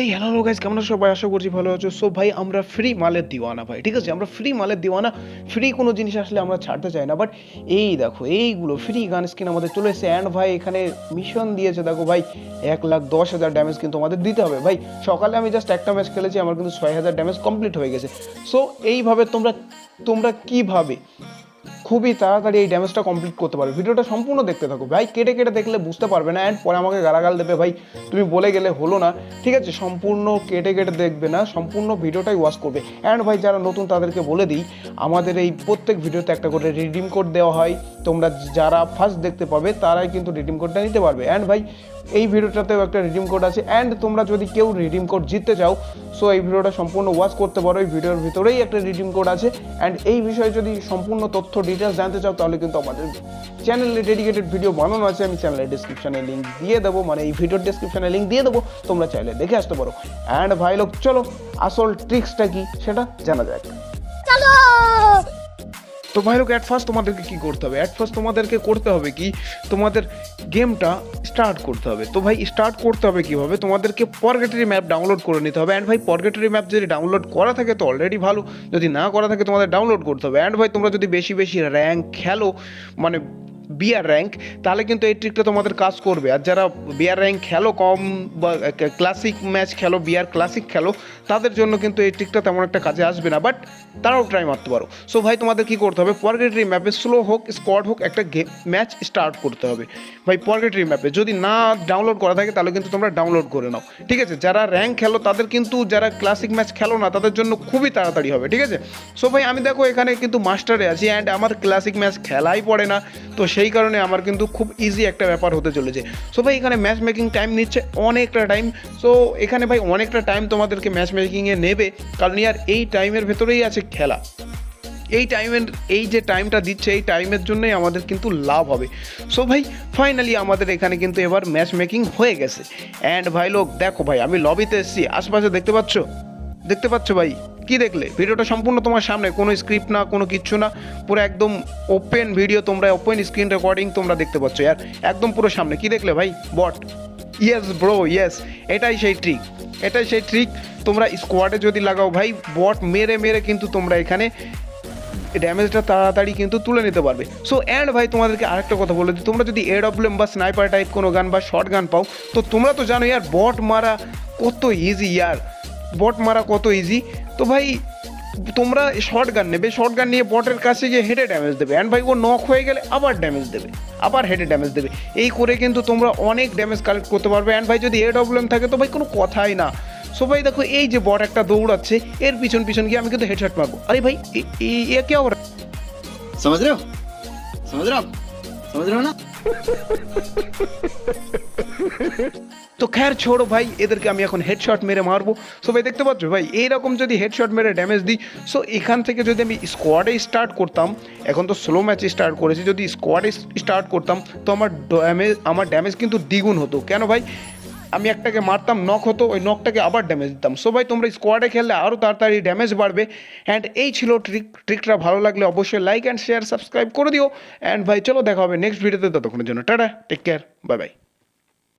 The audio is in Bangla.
এই হ্যালো গাইজ কেমন সবাই আশা করছি ভালো আছো। সো ভাই, আমরা ফ্রি মালের দিওয়ানা, ভাই, ঠিক আছে? আমরা ফ্রি মালের দিওয়ানা ফ্রি কোনো জিনিস আসলে আমরা ছাড়তে চাই না বাট এই দেখো, এইগুলো ফ্রি গান স্কিন আমাদের চলে এসেছে। অ্যান্ড ভাই, এখানে মিশন দিয়েছে, দেখো ভাই, এক লাখ দশ হাজার ড্যামেজ কিন্তু আমাদের দিতে হবে। ভাই, সকালে আমি জাস্ট একটা ম্যাচ খেলেছি, আমার কিন্তু ছয় হাজার ড্যামেজ কমপ্লিট হয়ে গেছে। সো এইভাবে তোমরা তোমরা কীভাবে খুবই তাড়াতাড়ি এই ড্যামেজটা কমপ্লিট করতে পারবে। ভিডিওটা সম্পূর্ণ দেখতে থাকো। ভাই, কেটে কেটে দেখলে বুঝতে পারবে না অ্যান্ড পরে আমাকে গালাগাল দেবে, ভাই, তুমি বলে গেলে হলো না। ঠিক আছে, সম্পূর্ণ কেটে কেটে দেখবে না, সম্পূর্ণ ভিডিওটাই ওয়াচ করবে। অ্যান্ড ভাই, যারা নতুন তাদেরকে বলে দিই, আমাদের এই প্রত্যেক ভিডিওতে একটা করে রিডিম কোড দেওয়া হয়। তোমরা যারা ফার্স্ট দেখতে পাবে, তারাই কিন্তু রিডিম কোডটা নিতে পারবে। অ্যান্ড ভাই, এই ভিডিওটাতেও একটা রিডিম কোড আছে। অ্যান্ড তোমরা যদি কেউ রিডিম কোড জিততে চাও সো এই ভিডিওটা সম্পূর্ণ ওয়াচ করতে পারো। এই ভিডিওর ভিতরেই একটা রিডিম কোড আছে। অ্যান্ড এই বিষয়ে যদি সম্পূর্ণ তথ্য ডিটেলস জানতে চাও, তাহলে কিন্তু আমাদের চ্যানেলে ডেডিকেটেড ভিডিও বানানো আছে। আমি চ্যানেলের ডিসক্রিপশনে লিঙ্ক দিয়ে দেবো মানে এই ভিডিওর ডিসক্রিপশনে লিঙ্ক দিয়ে দেবো। তোমরা চাইলে দেখে আসতে পারো। অ্যান্ড ভাই, লোক, চলো, আসল ট্রিক্সটা কি সেটা জানা যাক। তো ভাই লোক অ্যাট ফার্স্ট তোমাদেরকে কী করতে হবে? অ্যাট ফার্স্ট তোমাদেরকে করতে হবে কি? তোমাদের গেমটা স্টার্ট করতে হবে। তো ভাই স্টার্ট করতে হবে কীভাবে? তোমাদেরকে পরগেটারি ম্যাপ ডাউনলোড করে নিতে হবে। অ্যান্ড ভাই পরগেটারি ম্যাপ যদি ডাউনলোড করা থাকে তো অলরেডি ভালো। যদি না করা থাকে তোমাদের ডাউনলোড করতে হবে। অ্যান্ড ভাই, তোমরা যদি বেশি বেশি র্যাঙ্ক খেলো মানে বিয়ার র্যাঙ্ক, তাহলে কিন্তু এই ট্রিকটা তোমাদের কাজ করবে। আর যারা বিয়ার র্যাঙ্ক খেলো কম বা ক্লাসিক ম্যাচ খেলো, বিয়ার ক্লাসিক খেলো, তাদের জন্য কিন্তু এই ট্রিকটা তেমন একটা কাজে আসবে না বাট তারাও ট্রাই মারতে পারো। সো ভাই, তোমাদের কি করতে হবে? পরগেটারি ম্যাপে স্লো হোক স্কোয়াড হোক, একটা গেম ম্যাচ স্টার্ট করতে হবে। ভাই পরগেটারি ম্যাপে যদি না ডাউনলোড করা থাকে, তাহলে কিন্তু তোমরা ডাউনলোড করে নাও। ঠিক আছে? যারা র্যাঙ্ক খেলো, তাদের কিন্তু যারা ক্লাসিক ম্যাচ খেলো না, তাদের জন্য খুবই তাড়াতাড়ি হবে, ঠিক আছে? সো ভাই, আমি দেখো এখানে কিন্তু মাস্টারে আছি অ্যান্ড আমার ক্লাসিক ম্যাচ খেলাই পড়ে না। তো সেই কারণে আমার কিন্তু খুব ইজি একটা ব্যাপার হতে চলেছে। সো ভাই, এখানে ম্যাচ মেকিং টাইম নিচ্ছে অনেকটা টাইম সো এখানে ভাই, অনেকটা টাইম তোমাদেরকে ম্যাচ মেকিংয়ে নেবে। কারণ ইয়ার এই টাইমের ভেতরেই আছে খেলা। এই টাইমের এই যে টাইমটা দিচ্ছে, এই টাইমের জন্যই আমাদের কিন্তু লাভ হবে। সো ভাই ফাইনালি আমাদের এখানে কিন্তু এবার ম্যাচ মেকিং হয়ে গেছে। অ্যান্ড ভাই, লোক, দেখো ভাই, আমি লবিতে এসেছি। আশপাশে দেখতে পাচ্ছ? দেখতে পাচ্ছ ভাই? কি দেখলে? ভিডিওটা সম্পূর্ণ তোমার সামনে, কোনো স্ক্রিপ্ট না, কোনো কিচ্ছু না। পুরো একদম ওপেন ভিডিও তোমরা ওপেন স্ক্রিন রেকর্ডিং তোমরা দেখতে পাচ্ছ ইয়ার একদম পুরো সামনে। কি দেখলে ভাই? বট ইয়েস ব্রো ইয়েস এটাই সেই ট্রিক এটাই সেই ট্রিক তোমরা স্কোয়াডে যদি লাগাও ভাই বট মেরে মেরে কিন্তু তোমরা এখানে ড্যামেজটা তাড়াতাড়ি কিন্তু তুলে নিতে পারবে। সো অ্যান্ড ভাই, তোমাদেরকে আরেকটা কথা বলে তোমরা যদি এডব্লিউএম বা স্নাইপার টাইপ কোনো গান বা শর্ট গান পাও, তো তোমরা তো জানো ইয়ার বট মারা কত ইজি ইয়ার বট মারা কত ইজি তো ভাই, তোমরা শর্ট গান নেবে শর্ট গান নিয়ে বটের কাছে গিয়ে হেডে ড্যামেজ দেবে। অ্যান্ড ভাই, ও নক হয়ে গেলে আবার ড্যামেজ দেবে, আবার হেডে ড্যামেজ দেবে। এই করে কিন্তু তোমরা অনেক ড্যামেজ কালেক্ট করতে পারবে। অ্যান্ড ভাই, যদি এ ডব্লিউএম থাকে, তো ভাই, কোনো কথাই না। সো ভাই, দেখো, এই যে বট একটা দৌড়াচ্ছে, এর পিছন পিছন গিয়ে আমি কিন্তু হেডশট মারবো। আরে ভাই, এ কে আবার সমঝ রে সমঝ না তো খ্যার ছোড়ো ভাই, এদেরকে আমি এখন হেডশট মেরে মারবো। সো ভাই, দেখতে পাচ্ছ, ভাই, এইরকম যদি হেডশট মেরে ড্যামেজ দিই সো এখান থেকে যদি আমি স্কোয়াডে স্টার্ট করতাম, এখন তো স্লো ম্যাচে স্টার্ট করেছি, যদি স্কোয়াডে স্টার্ট করতাম, তো আমার ড্যামেজ আমার ড্যামেজ কিন্তু দ্বিগুণ হতো। কেন ভাই? আমি একটাকে মারতাম নক হতো, ওই নকটাকে আবার ড্যামেজ দিতাম। সো ভাই, তোমরা স্কোয়াডে খেললে আরও তাড়াতাড়ি ড্যামেজ বাড়বে। অ্যান্ড এই ছিল ট্রিক ট্রিকটা ভালো লাগলে অবশ্যই লাইক অ্যান্ড শেয়ার সাবস্ক্রাইব করে দিও। অ্যান্ড ভাই, চলো দেখা হবে নেক্সট ভিডিওতে ততক্ষণের জন্য, tata take care bye bye